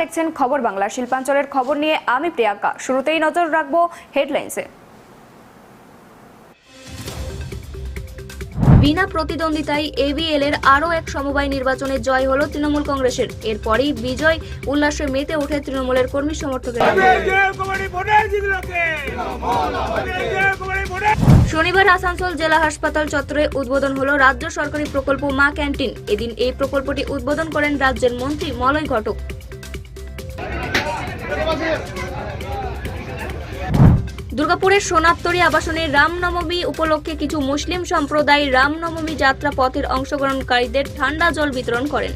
দেখছেন খবর বাংলা। শিল্পাঞ্চলের খবর নিয়ে আমি প্রিয়াঙ্কা। শুরুতেই নজর রাখব হেডলাইন্সে বিনা প্রতিদ্বন্দ্বিতায় এবিএল এর আরও এক সমবায় নির্বাচনে জয় হলো তৃণমূল কংগ্রেসের। এরপরেই বিজয় উল্লাসে মেতে ওঠে তৃণমূলের কর্মী সমর্থকেরা। শনিবার আসানসোল জেলা হাসপাতাল চত্বরে উদ্বোধন হলো রাজ্য সরকারি প্রকল্প মা ক্যান্টিন। এদিন এই প্রকল্পটি উদ্বোধন করেন রাজ্যের মন্ত্রী মলয় ঘটক। দুর্গাপুরের সোনাত্তরী আবাসনে রামনবমী উপলক্ষে কিছু মুসলিম সম্প্রদায় রামনবমী যাত্রা পথের অংশগ্রহণকারীদের ঠান্ডা জল বিতরণ করেন।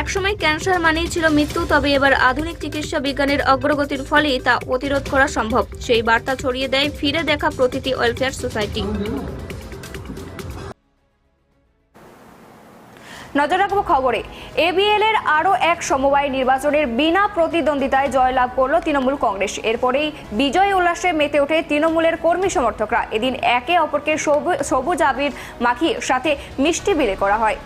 একসময় ক্যান্সার মানেই ছিল মৃত্যু, তবে এবার আধুনিক চিকিৎসা বিজ্ঞানের অগ্রগতির ফলে তা প্রতিরোধ করা সম্ভব। সেই বার্তা ছড়িয়ে দেয় ফিরে দেখা প্রতিটি ওয়েলফেয়ার সোসাইটি নজর রাখব খবরে। এবিএল এর আরও এক সমবায় নির্বাচনের বিনা প্রতিদ্বন্দ্বিতায় জয়লাভ করল তৃণমূল কংগ্রেস। এরপরেই বিজয় উল্লাসে মেতে ওঠে তৃণমূলের কর্মী সমর্থকরা। এদিন একে অপরকে সবু- সবুজ আবির মাখিয়ে সাথে মিষ্টি বিলে করা হয়।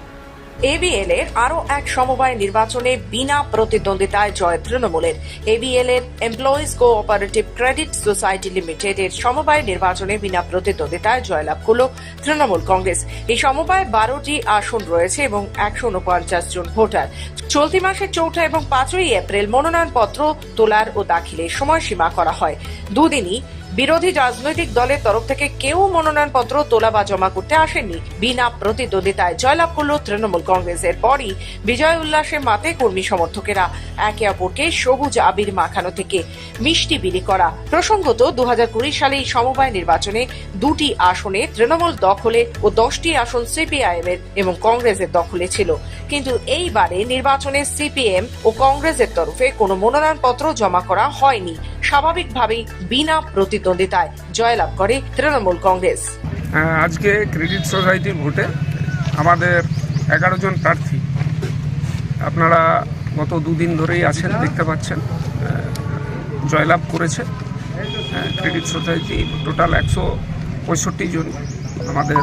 এবিএল এর আরও এক সমবায় নির্বাচনে বিনা প্রতিদ্বন্দ্বিতায় জয় তৃণমূলের। এবিএল এর employees cooperative credit society limited এর সমবায় নির্বাচনে বিনা প্রতিদ্বন্দ্বিতায় জয়লাভ করল তৃণমূল কংগ্রেস। এই সমবায় বারোটি আসন রয়েছে এবং একশো উনপঞ্চাশ জন ভোটার। চলতি মাসের চৌঠা এবং পাঁচই এপ্রিল মনোনয়নপত্র তোলার ও দাখিলের সময়সীমা করা হয়। দুদিনই বিরোধী রাজনৈতিক দলের তরফ থেকে কেউ মনোনয়নপত্র তোলা বা জমা করতে আসেননি। বিনা প্রতিদ্বন্দ্বিতায় জয়লাভ করল তৃণমূল কংগ্রেসের পরই বিজয় উল্লাসে মাতে কর্মী সমর্থকেরা একে অপরকে সবুজ আবির মাখানো থেকে মিষ্টি বিলি করা। প্রসঙ্গত দু হাজার কুড়ি সালে এই সমবায় নির্বাচনে দুটি আসনে তৃণমূল দখলে ও দশটি আসন সিপিআইএম এর এবং কংগ্রেসের দখলে ছিল। কিন্তু এইবারে নির্বাচনে সিপিএম ও কংগ্রেসের তরফে কোনো মনোনয়নপত্র জমা করা হয়নি। স্বাভাবিকভাবেই বিনা প্রতিদ্বন্দ্বিতায় জয়লাভ করে তৃণমূল কংগ্রেস। আজকে ক্রেডিট সোসাইটির ভোটে আমাদের এগারো জন প্রার্থী। আপনারা গত দুদিন ধরেই আছেন, দেখতে পাচ্ছেন জয়লাভ করেছে। ক্রেডিট সোসাইটি টোটাল একশো পঁয়ষট্টি জন আমাদের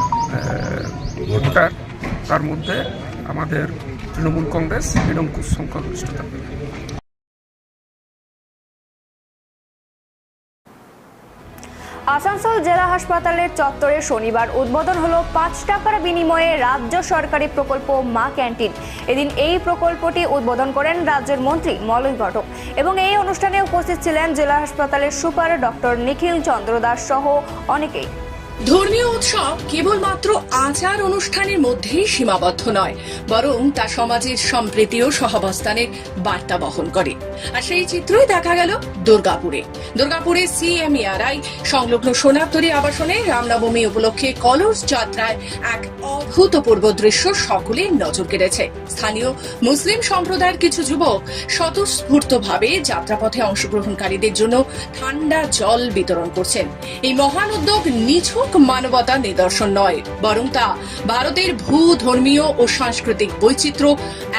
ভোটার। তার মধ্যে আমাদের তৃণমূল কংগ্রেস নিরঙ্কুশ সংখ্যাগরিষ্ঠতা আসানসোল জেলা হাসপাতালের চত্বরে শনিবার উদ্বোধন হলো পাঁচ টাকার বিনিময়ে রাজ্য সরকারি প্রকল্প মা ক্যান্টিন। এদিন এই প্রকল্পটি উদ্বোধন করেন রাজ্যের মন্ত্রী মলয় ঘটক এবং এই অনুষ্ঠানে উপস্থিত ছিলেন জেলা হাসপাতালের সুপার ডক্টর নিখিল চন্দ্র দাস সহ অনেকেই। ধর্মীয় উৎসব কেবলমাত্র আচার অনুষ্ঠানের মধ্যেই সীমাবদ্ধ নয়, বরং তা সমাজের সম্প্রীতি ও সহাবস্থানের বার্তা বহন করে। আর সেই চিত্রই দেখা গেল দুর্গাপুরে। দুর্গাপুরে সিএমইআরআই সংলগ্ন সোনাতরী আবাসনে রামনবমী উপলক্ষে কলস যাত্রায় এক অভূতপূর্ব দৃশ্য সকলের নজর কেড়েছে। স্থানীয় মুসলিম সম্প্রদায়ের কিছু যুবক স্বতঃস্ফূর্তভাবে যাত্রাপথে অংশগ্রহণকারীদের জন্য ঠান্ডা জল বিতরণ করছেন। এই মহান উদ্যোগ নিছক মানবতা নিদর্শন নয়, বরং তা ভারতের ভূ ধর্মীয় ও সাংস্কৃতিক বৈচিত্র্য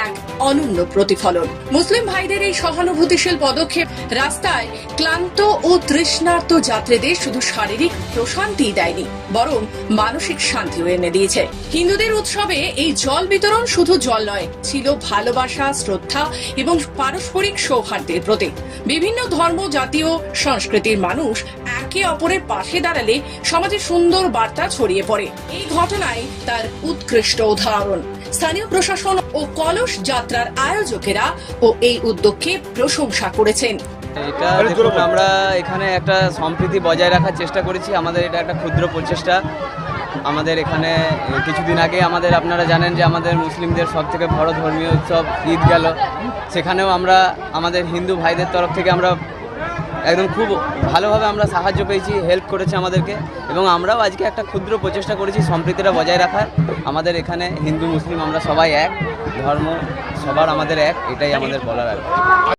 এক অনন্য প্রতিফলন। মুসলিম ভাইদের এই সহানুভূতিশীল পদক্ষেপ রাস্তায় ক্লান্ত ও তৃষ্ণার্ত যাত্রীদের শুধু শারীরিক প্রশান্তি দেয়নি, বরং মানসিক শান্তিও এনে দিয়েছে। হিন্দুদের উৎসবে এই জল বিতরণ শুধু জল নয়, ছিল ভালোবাসা, শ্রদ্ধা এবং পারস্পরিক সৌহার্দ্যের প্রতীক। বিভিন্ন ধর্ম, জাতীয়, সংস্কৃতির মানুষ একে অপরের পাশে দাঁড়ালে সমাজে সুন্দর বার্তা ছড়িয়ে পড়ে। এই ঘটনায় তার উৎকৃষ্ট উদাহরণ। স্থানীয় প্রশাসন ও কলস যাত্রার আয়োজকেরা ও এই উদ্যোগকে প্রশংসা করেছেন। এটা দেখুন আমরা এখানে একটা সম্প্রীতি বজায় রাখার চেষ্টা করেছি। আমাদের এটা একটা ক্ষুদ্র প্রচেষ্টা। আমাদের এখানে কিছুদিন আগে আমাদের আপনারা জানেন যে আমাদের মুসলিমদের সব থেকে বড় ধর্মীয় উৎসব ঈদ গেল। সেখানেও আমরা আমাদের হিন্দু ভাইদের তরফ থেকে আমরা একদম খুব ভালোভাবে আমরা সাহায্য পেয়েছি হেল্প করেছে আমাদেরকে এবং আমরাও আজকে একটা ক্ষুদ্র প্রচেষ্টা করেছি সম্প্রীতিটা বজায় রাখার। আমাদের এখানে হিন্দু, মুসলিম আমরা সবাই এক, ধর্ম সবার আমাদের এক, এটাই আমাদের বলার আর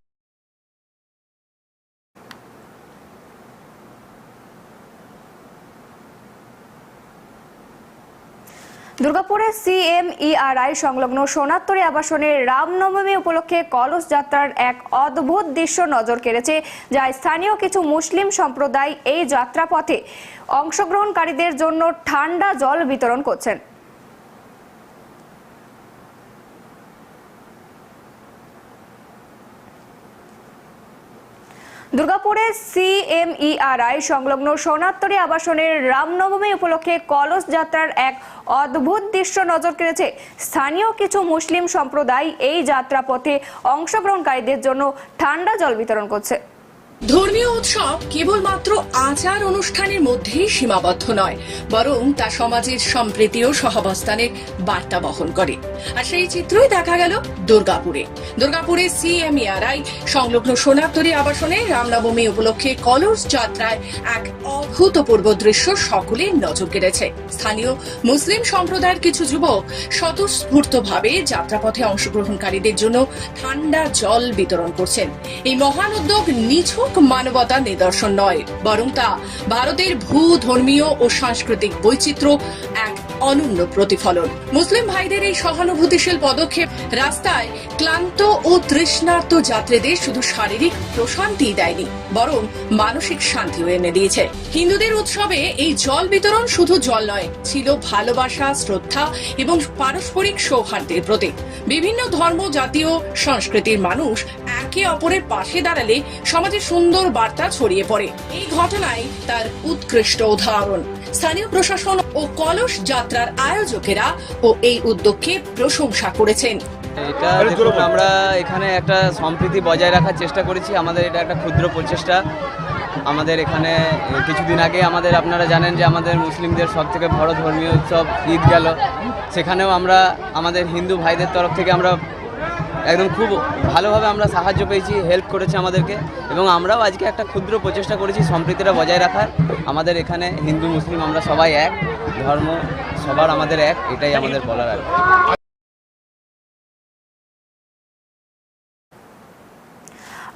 দুর্গাপুরে সিএমইআরআই সংলগ্ন সোনাত্তরী আবাসনের রামনবমী উপলক্ষে কলস যাত্রার এক অদ্ভুত দৃশ্য নজর কেড়েছে, যা স্থানীয় কিছু মুসলিম সম্প্রদায় এই যাত্রাপথে অংশগ্রহণকারীদের জন্য ঠান্ডা জল বিতরণ করছেন। দুর্গাপুরে সিএমইআরআই সংলগ্ন সোনাত্তরী আবাসনের রামনবমী উপলক্ষে কলস যাত্রার এক অদ্ভুত দৃশ্য নজর কেড়েছে স্থানীয় কিছু মুসলিম সম্প্রদায় এই যাত্রাপথে অংশগ্রহণকারীদের জন্য ঠান্ডা জল বিতরণ করছে। ধর্মীয় উৎসব কেবলমাত্র আচার অনুষ্ঠানের মধ্যেই সীমাবদ্ধ নয়, বরং তা সমাজের সম্প্রীতি ও সহাবস্থানের বার্তা বহন করে। আর সেই চিত্রই দেখা গেল দুর্গাপুরে। দুর্গাপুরে সিএমইআরআই, সংলগ্ন সোনারতরী আবাসনে রামনবমী উপলক্ষে কলস যাত্রায় এক অভূতপূর্ব দৃশ্য সকলের নজর কেড়েছে। স্থানীয় মুসলিম সম্প্রদায়ের কিছু যুবক স্বতঃস্ফূর্তভাবে যাত্রাপথে অংশগ্রহণকারীদের জন্য ঠান্ডা জল বিতরণ করছেন। এই মহান উদ্যোগ নিছক মানবতার নিদর্শন নয়, বরং তা ভারতের ভূ ধর্মীয় ও সাংস্কৃতিক বৈচিত্র্য এক অনন্য প্রতিফলন। মুসলিম ভাইদের এই সহানুভূতিশীল পদক্ষেপ রাস্তায় ক্লান্ত ও তৃষ্ণার্ত যাত্রীদের শুধু শারীরিক প্রশান্তি দেয়নি, বরং মানসিক শান্তিও এনে দিয়েছে। হিন্দুদের উৎসবে এই জল বিতরণ শুধু জল নয়, ছিল ভালোবাসা, শ্রদ্ধা এবং পারস্পরিক সৌহার্দ্যের প্রতীক। বিভিন্ন ধর্ম জাতীয় সংস্কৃতির মানুষ একে অপরের পাশে দাঁড়ালে সমাজে সুন্দর বার্তা ছড়িয়ে পড়ে। এই ঘটনায় তার উৎকৃষ্ট উদাহরণ। স্থানীয় প্রশাসন ও কলস যাত্রার আয়োজকেরা ও এই উদ্যোগকে প্রশংসা করেছেন। এটা দেখুন আমরা এখানে একটা সম্প্রীতি বজায় রাখার চেষ্টা করেছি। আমাদের এটা একটা ক্ষুদ্র প্রচেষ্টা। আমাদের এখানে কিছুদিন আগে আমাদের আপনারা জানেন যে আমাদের মুসলিমদের সব থেকে বড় ধর্মীয় উৎসব ঈদ গেল। সেখানেও আমরা আমাদের হিন্দু ভাইদের তরফ থেকে আমরা একদম খুব ভালোভাবে আমরা সাহায্য পেয়েছি হেল্প করেছে আমাদেরকে এবং আমরাও আজকে একটা ক্ষুদ্র প্রচেষ্টা করেছি সম্প্রীতিটা বজায় রাখার। আমাদের এখানে হিন্দু, মুসলিম আমরা সবাই এক, ধর্ম সবার আমাদের এক, এটাই আমাদের বলার আর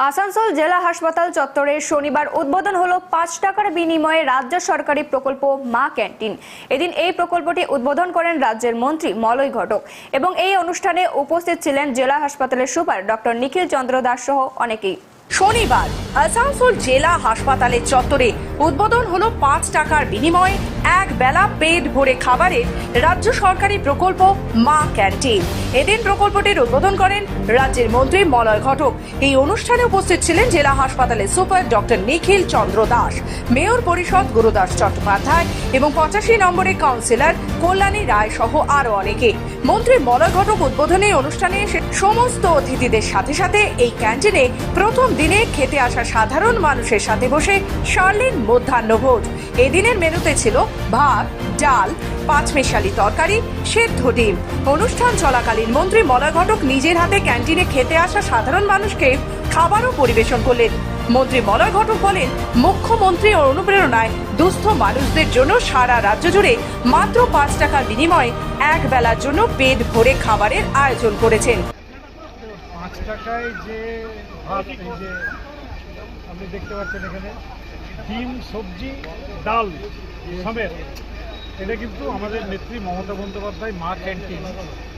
আসানসোল জেলা হাসপাতাল চত্বরে শনিবার উদ্বোধন হলো পাঁচ টাকার বিনিময়ে রাজ্য সরকারি প্রকল্প মা ক্যান্টিন। এদিন এই প্রকল্পটি উদ্বোধন করেন রাজ্যের মন্ত্রী মলয় ঘটক এবং এই অনুষ্ঠানে উপস্থিত ছিলেন জেলা হাসপাতালের সুপার ডক্টর নিখিল চন্দ্র দাস সহ অনেকেই। শনিবার আসানসোল জেলা হাসপাতালের চত্বরে উদ্বোধন হলো পাঁচ টাকার বিনিময়ে এক বেলা পেট ভরে খাবারের রাজ্য সরকারি প্রকল্প মা ক্যান্টিন। এদিন প্রকল্পটির উদ্বোধন করেন রাজ্যের মন্ত্রী মলয় ঘটক। এই অনুষ্ঠানে উপস্থিত ছিলেন জেলা হাসপাতালের super doctor Nikhil Chandra Das, mayor পরিষদ গুরুদাস চট্টোপাধ্যায় এবং পঁচাশি নম্বরের কাউন্সিলর কল্যাণী রায় সহ আরও অনেকে। মন্ত্রী মলয় ঘটক উদ্বোধনী অনুষ্ঠানে এসে সমস্ত অতিথিদের সাথে সাথে এই ক্যান্টিনে প্রথম দিনে খেতে আসা সাধারণ মানুষের সাথে বসে সারলেন মধ্যাহ্নভোজ এদিনের মেনুতে ছিল ভাত, ডাল, পাঁচমেশালি তরকারি, সেদ্ধ ডিম। অনুষ্ঠান চলাকালীন মন্ত্রী মলয় ঘটক নিজের হাতে ক্যান্টিনে খেতে আসা সাধারণ মানুষকে খাবারও পরিবেশন করলেন। মন্ত্রী মলয় ঘটক বলেন মুখ্যমন্ত্রী অনুপ্রেরণায় দুস্থ মানুষদের জন্য সারা রাজ্য জুড়ে মাত্র পাঁচ টাকার বিনিময়ে এক বেলার জন্য পেট ভরে খাবারের আয়োজন করেছেন। পাঁচ টাকায় যে আপনি দেখতে পাচ্ছেন এখানে, ডিম, সবজি, ডাল সমেত। এটা কিন্তু আমাদের নেত্রী মমতা বন্দ্যোপাধ্যায়, মা ক্যান্টিন।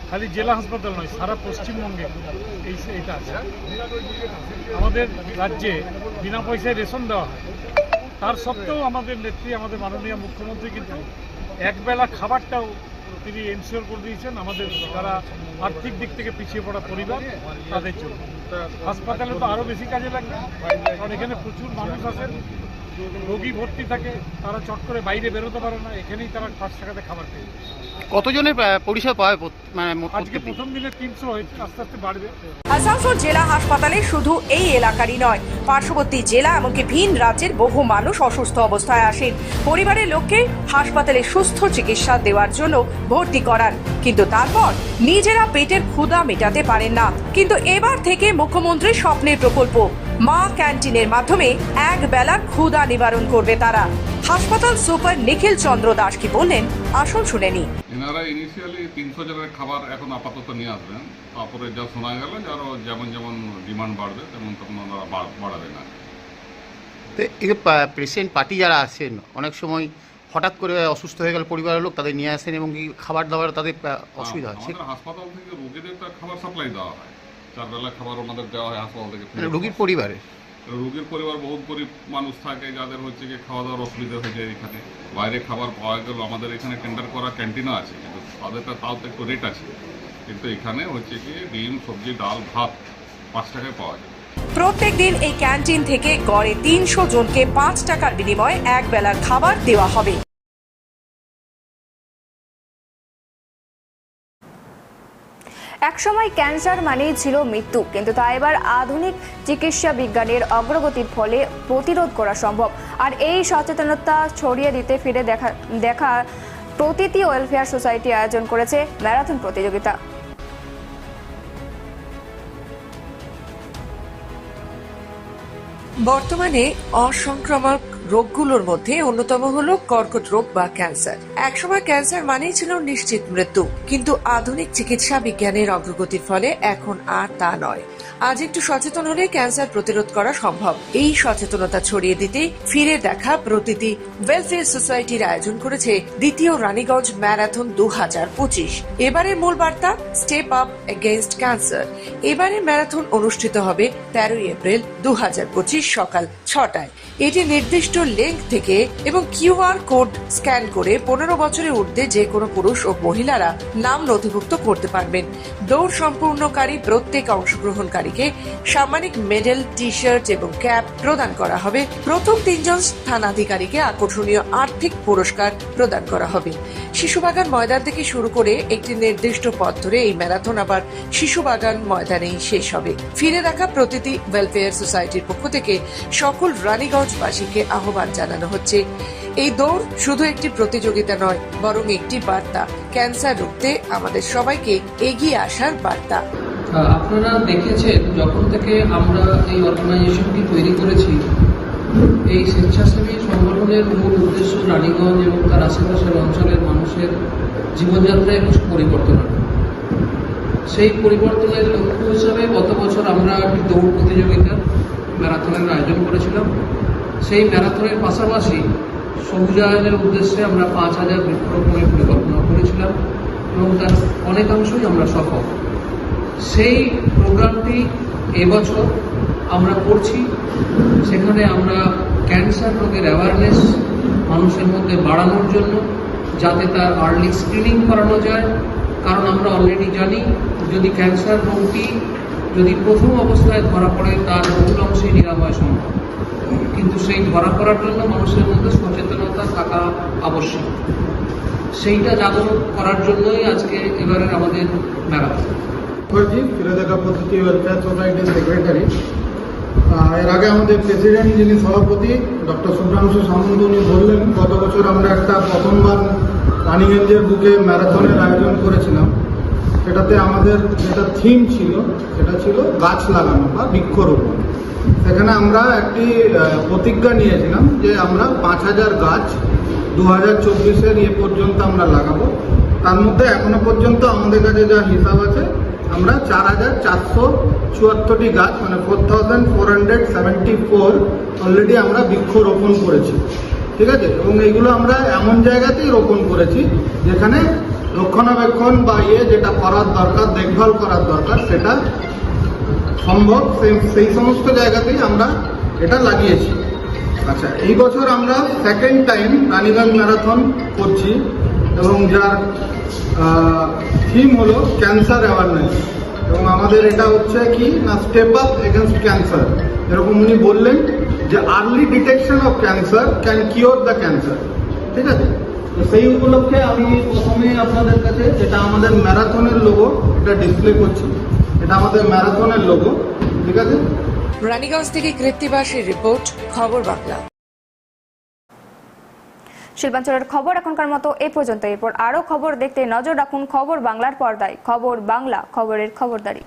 খালি জেলা হাসপাতাল নয়, সারা পশ্চিমবঙ্গে এই এটা আছে। আমাদের রাজ্যে বিনা পয়সায় রেশন দেওয়া হয়। তার সত্ত্বেও আমাদের নেত্রী, আমাদের মাননীয় মুখ্যমন্ত্রী কিন্তু একবেলা খাবারটাও তিনি এনশিওর করে দিয়েছেন আমাদের যারা আর্থিক দিক থেকে পিছিয়ে পড়া পরিবার, তাদের জন্য। হাসপাতালে তো আরও বেশি কাজে লাগবে, কারণ এখানে প্রচুর মানুষ আসেন রোগী ভর্তি থাকে তারা চট করে বাইরে বেরোতে পারে না এখানেই তারা পাঁচ টাকাতে খাবার পেয়ে কতজনের পরিষেবা মানে মোট আজকে প্রথম দিনে তিনশো আস্তে আস্তে বাড়বে। আসানসোল জেলা হাসপাতালে শুধু এই এলাকারই নয় পার্শ্ববর্তী জেলা এমনকি ভিন রাজ্যের বহু মানুষ অসুস্থ অবস্থায় আসেন। পরিবারের লোককে হাসপাতালে সুস্থ চিকিৎসা দেওয়ার জন্য ভর্তি করান কিন্তু তারপর নিজেরা পেটের ক্ষুধা মেটাতে পারেন না। কিন্তু এবার থেকে মুখ্যমন্ত্রীর স্বপ্নের প্রকল্প মা ক্যান্টিনের মাধ্যমে এক বেলার ক্ষুধা নিবারণ করবে তারা। হাসপাতাল সুপার নিখিল চন্দ্র দাস কি বললেন আসুন শুনে নি এনারা ইনিশিয়ালি তিনশো জনের খাবার এখন আপাতত নিয়ে আসবেন। তারপরে যা শোনা গেল যে আরও যেমন যেমন ডিমান্ড বাড়বে তেমন তখন ওনারা বাড়- বাড়াবেন আর কি। তো এই পেশেন্ট পার্টি যারা আসেন অনেক সময় হঠাৎ করে অসুস্থ হয়ে গেল পরিবারের লোক তাদের নিয়ে আসেন এবং কি খাবার দাবার তাদের অসুবিধা হয়। আমাদের হাসপাতাল থেকে রোগীদের খাবার সাপ্লাই দেওয়া হয়। চার বেলা খাবার ওনাদের দেওয়া হয় হাসপাতাল থেকে মানে রোগীর পরিবারে? রোগীর পরিবার বহুত গরিব মানুষ থাকে যাদের হচ্ছে কি খাওয়া দাওয়ার অসুবিধা হয়ে যায় এখানে। বাইরে খাবার পাওয়া গেল আমাদের এখানে টেন্ডার করা ক্যান্টিনও আছে কিন্তু তাদেরটা তাও তো একটু রেট আছে। কিন্তু এখানে হচ্ছে কি ডিম সবজি ডাল ভাত পাঁচ টাকায় পাওয়া যায়। প্রত্যেক দিন এই ক্যান্টিন থেকে গড়ে তিনশো জনকে পাঁচ টাকার বিনিময়ে এক বেলার খাবার দেওয়া হবে। একসময় ক্যান্সার মানেই ছিল মৃত্যু, কিন্তু তা এবার আধুনিক চিকিৎসা বিজ্ঞানের অগ্রগতির ফলে প্রতিরোধ করা সম্ভব। আর এই সচেতনতা ছড়িয়ে দিতে ফিরে দেখা দেখা প্রতিটি ওয়েলফেয়ার সোসাইটি আয়োজন করেছে ম্যারাথন প্রতিযোগিতা। বর্তমানে অসংক্রামক রোগগুলোর মধ্যে অন্যতম হলো কর্কট রোগ বা ক্যান্সার। একসময় ক্যান্সার মানেই ছিল নিশ্চিত মৃত্যু, কিন্তু আধুনিক চিকিৎসা বিজ্ঞানের অগ্রগতির ফলে এখন আর তা নয়। আজ একটু সচেতন হলে ক্যান্সার প্রতিরোধ করা সম্ভব। এই সচেতনতা ছড়িয়ে দিতে ফিরে দেখা প্রতিটি ওয়েলফেয়ার সোসাইটির আয়োজন করেছে দ্বিতীয় রানীগঞ্জ ম্যারাথন দু হাজার পঁচিশ। এবারের মূল বার্তা স্টেপ আপ এগেইনস্ট ক্যান্সার এবারে ম্যারাথন অনুষ্ঠিত হবে তেরোই এপ্রিল দু হাজার পঁচিশ সকাল ছটায়। এটি নির্দিষ্ট লিঙ্ক থেকে এবং কিউআর কোড স্ক্যান করে পনেরো বছরের ঊর্ধ্বে যে কোনো পুরুষ ও মহিলারা নাম নথিভুক্ত করতে পারবেন। দৌড় সম্পূর্ণকারী প্রত্যেক অংশগ্রহণকারীকে সাম্মানিক মেডেল টি শার্ট এবং ক্যাপ প্রদান করা হবে। প্রথম তিনজন স্থানাধিকারীকে আকর্ষণীয় আর্থিক পুরস্কার প্রদান করা হবে। শিশুবাগান ময়দান থেকে শুরু করে একটি নির্দিষ্ট পথ ধরে এই ম্যারাথন আবার শিশুবাগান ময়দানেই শেষ হবে। ফিরে দেখা প্রতিটি ওয়েলফেয়ার সোসাইটির পক্ষ থেকে সকল রানীগঞ্জবাসীকে আহ্বান জানানো হচ্ছে। এই দৌড় শুধু একটি প্রতিযোগিতা নয়, বরং একটি বার্তা। ক্যান্সার রুখতে আমাদের সবাইকে এগিয়ে আসার বার্তা। আপনারা দেখেছেন, যখন থেকে আমরা এই অর্গানাইজেশনটি তৈরি করেছি, এই স্বেচ্ছাসেবী সংগঠনের মূল উদ্দেশ্য রানীগঞ্জ এবং তার আশেপাশের অঞ্চলের মানুষের জীবনযাত্রায় কিছু পরিবর্তন সেই পরিবর্তনের লক্ষ্য হিসাবে গত বছর আমরা একটি দৌড় প্রতিযোগিতা ম্যারাথনের আয়োজন করেছিলাম। সেই ম্যারাথনের পাশাপাশি সবুজায়নের উদ্দেশ্যে আমরা পাঁচ হাজার বৃক্ষরোপণের পরিকল্পনা করেছিলাম এবং তার অনেকাংশই আমরা সফল। সেই প্রোগ্রামটি এবছর আমরা করছি। সেখানে আমরা ক্যান্সার রোগের অ্যাওয়ারনেস মানুষের মধ্যে বাড়ানোর জন্য যাতে তার আর্লি স্ক্রিনিং করানো যায়। কারণ আমরা অলরেডি জানি, যদি ক্যান্সার রোগটি যদি প্রথম অবস্থায় ধরা পড়ে, তার বহুল অংশে নিরাময় সম্ভব। কিন্তু সেই ধরা পড়ার জন্য মানুষের মধ্যে সচেতনতা থাকা আবশ্যক। সেইটা জাগরণ করার জন্যই আজকে এবারের আমাদের মুখার্জি ফিরে দেখা এর আগে আমাদের প্রেসিডেন্ট যিনি সভাপতি, ডক্টর শুভ্রাংশু সামন্ত, উনি বললেন, গত বছর আমরা একটা প্রথমবার রানিগঞ্জের বুকে ম্যারাথনের আয়োজন করেছিলাম। সেটাতে আমাদের যেটা থিম ছিল, সেটা ছিল গাছ লাগানো বা বৃক্ষরোপণ। সেখানে আমরা একটি প্রতিজ্ঞা নিয়েছিলাম যে আমরা পাঁচ হাজার গাছ দু হাজার চব্বিশের ইয়ে পর্যন্ত আমরা লাগাবো। তার মধ্যে এখনও পর্যন্ত আমাদের কাছে যা হিসাব আছে, আমরা চার হাজার চারশো চুয়াত্তরটি গাছ মানে four thousand four hundred seventy four already আমরা বৃক্ষরোপণ করেছি। ঠিক আছে? এবং এইগুলো আমরা এমন জায়গাতেই রোপণ করেছি যেখানে রক্ষণাবেক্ষণ বা ইয়ে যেটা করার দরকার, দেখভাল করার দরকার, সেটা সম্ভব। সেই সমস্ত জায়গাতেই আমরা এটা লাগিয়েছি। আচ্ছা এই বছর আমরা সেকেন্ড টাইম রানীগঞ্জ ম্যারাথন করছি এবং যার থিম হলো ক্যান্সার অ্যাওয়ারনেস এবং আমাদের এটা হচ্ছে কি না স্টেপ আপ এগেনস্ট ক্যান্সার এরকম উনি বললেন। যে early detection of cancer can cure the cancer ঠিক আছে? তো সেই উপলক্ষে আমি প্রথমে আপনাদের কাছে যেটা আমাদের ম্যারাথনের লোগো এটা ডিসপ্লে করছি। এটা আমাদের ম্যারাথনের লোগো ঠিক আছে? রানীগঞ্জ থেকে কৃত্তিবাসের রিপোর্ট খবর বাংলা। শিল্পাঞ্চলের খবর এখনকার মতো এ পর্যন্ত। এরপর আরও খবর দেখতে নজর রাখুন খবর বাংলার পর্দায়। খবর বাংলা খবরের খবরদারি।